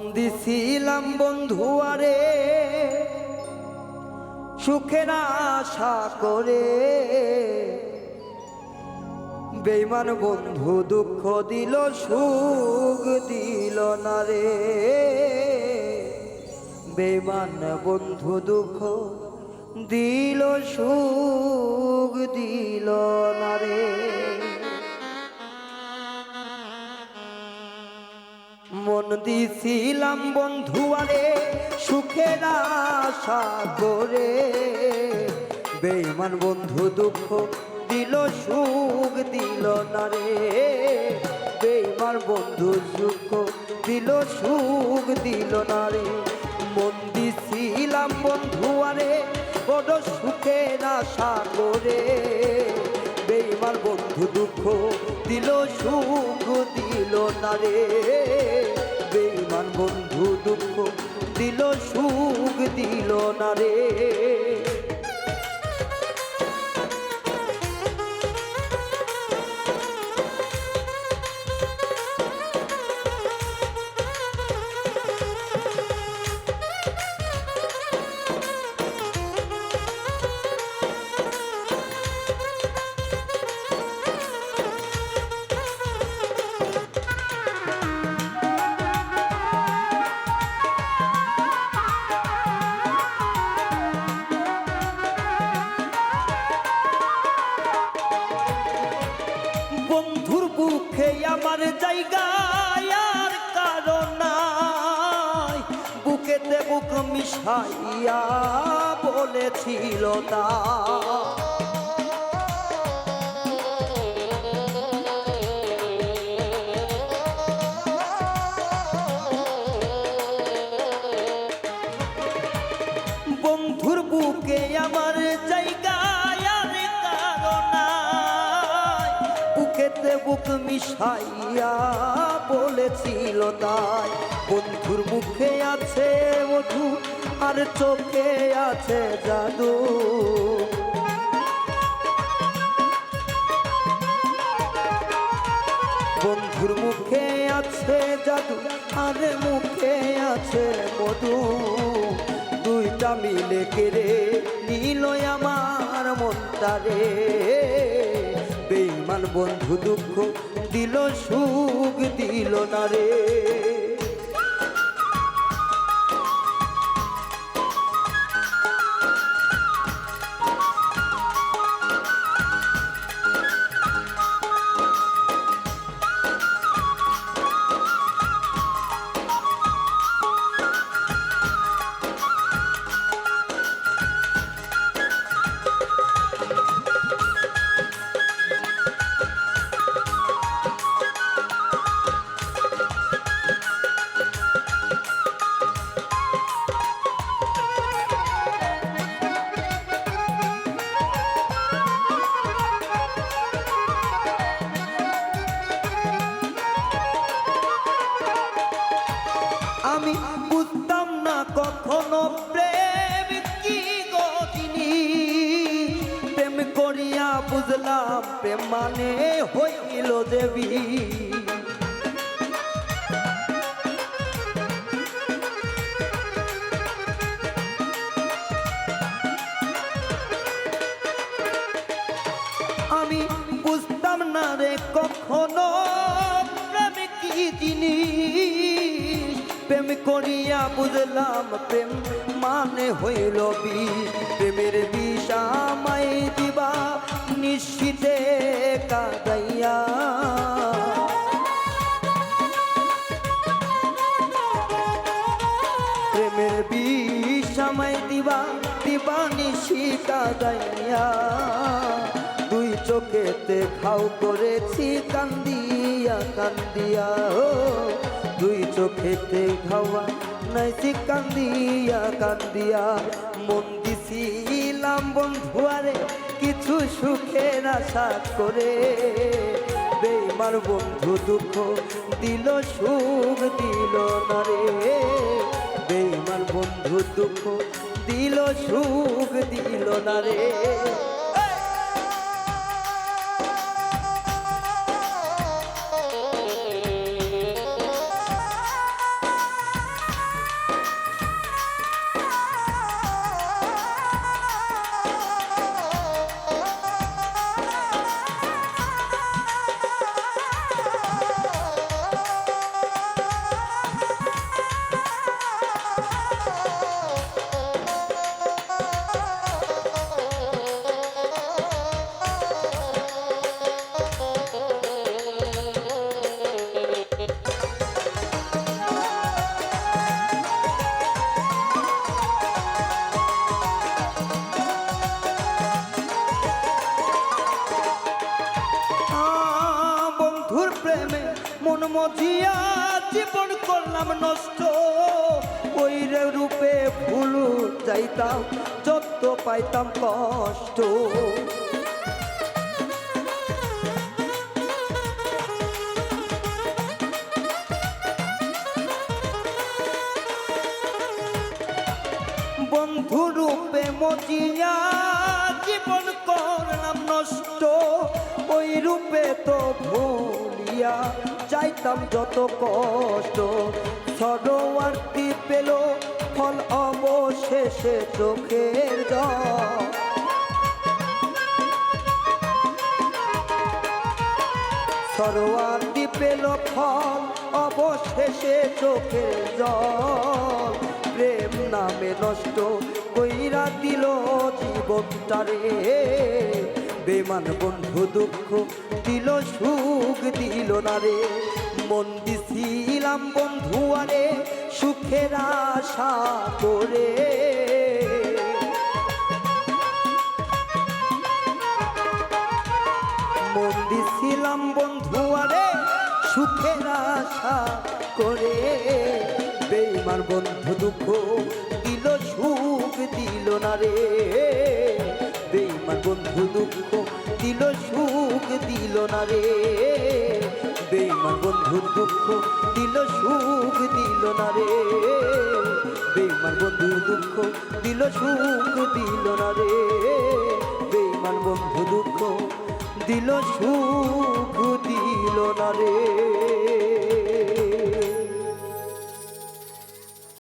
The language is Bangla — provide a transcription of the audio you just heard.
দিছিলাম বন্ধু আরে, সুখের আশা করে। বেইমান বন্ধু দুঃখ দিল, সুখ দিল না রে। বেইমান বন্ধু দুঃখ দিল, সুখ দিল না রে। মন দিছিলাম বন্ধু আরে, সুখের করে। বেইমান বন্ধু দুঃখ দিল, সুখ দিল না রে। বেইমান বন্ধু সুখ দিল সুখ দিল না রে। মন দিছিলাম বন্ধু আরে, বড় সুখের আশা বেইমান বন্ধু দুঃখ দিল, সুখ দিল না রে বেইমান বন্ধু দুঃখ দিল, সুখ দিল না রে আমার জায়গায় আর কারণ বুকেতে বুক মিশাইয়া বলেছিল তা। বুকেতে বুক মিশাইয়া বলেছিল তাই। বন্ধুর মুখে আছে মধু, আর চোখে আছে জাদু। বন্ধুর মুখে আছে জাদু, আর মুখে আছে মধু। দুইটা মিলে কেড়ে নিল আমার মনটারে। বেইমান বন্ধু দুঃখ দিল সুখ দিল না রে। কখনো প্রেম কি গো জিনিস প্রেম করিয়া বুঝলাম প্রেম মানে হইল দেবী। প্রেম করিয়া বুঝলাম, প্রেম মানে হইল বি প্রেমের বিষ আমায় দিবা, নিশ্চিতে কাদাইয়া। প্রেমের বিষ আমায় দিবা দিবা নিশি কাদাইয়া। দুই চোখেতে খাও করেছি, কান্দিয়া কান্দিয়া। চোখেতে খাওয়া নাইছি কান্দিয়া কান্দিয়া মন দিছিলাম বন্ধুয়ারে কিছু সুখের আশা করে। বেমার বন্ধু দুঃখ দিল, সুখ দিল না রে। বেমার বন্ধু দুঃখ দিল, সুখ দিল না রে। জীবন করলাম নষ্ট। ওই রূপে ভুল যাইতাম যত পাইতাম কষ্ট। বন্ধু রূপে মজিয়া জীবন করলাম নষ্ট। ওই রূপে তো ভুলিয়া চাইতাম যত কষ্ট। সরোয়ার্তি পেল ফল অবশেষে চোখের জল। সরোয়ার্তি পেল ফল অবশেষে চোখে জল। প্রেম নামে নষ্ট কইরা দিল জীবনটারে। বেমান বন্ধু দুঃখ, দিল সুখ, দিল না রে। মন দিছিলাম বন্ধু আরে, সুখের আশা করে। মন দিছিলাম বন্ধু আরে, সুখের আশা করে। বেইমার বন্ধু দুঃখ, দিল সুখ, দিল না রে। না রে। বন্ধুর বন্ধু দুঃখ দিল, সুখ দিল না রে। বেইমার বন্ধুর দুঃখ দিল, সুখ দিল না রে। বেইমান বন্ধু দুঃখ দিল, সুখ দিল না রে।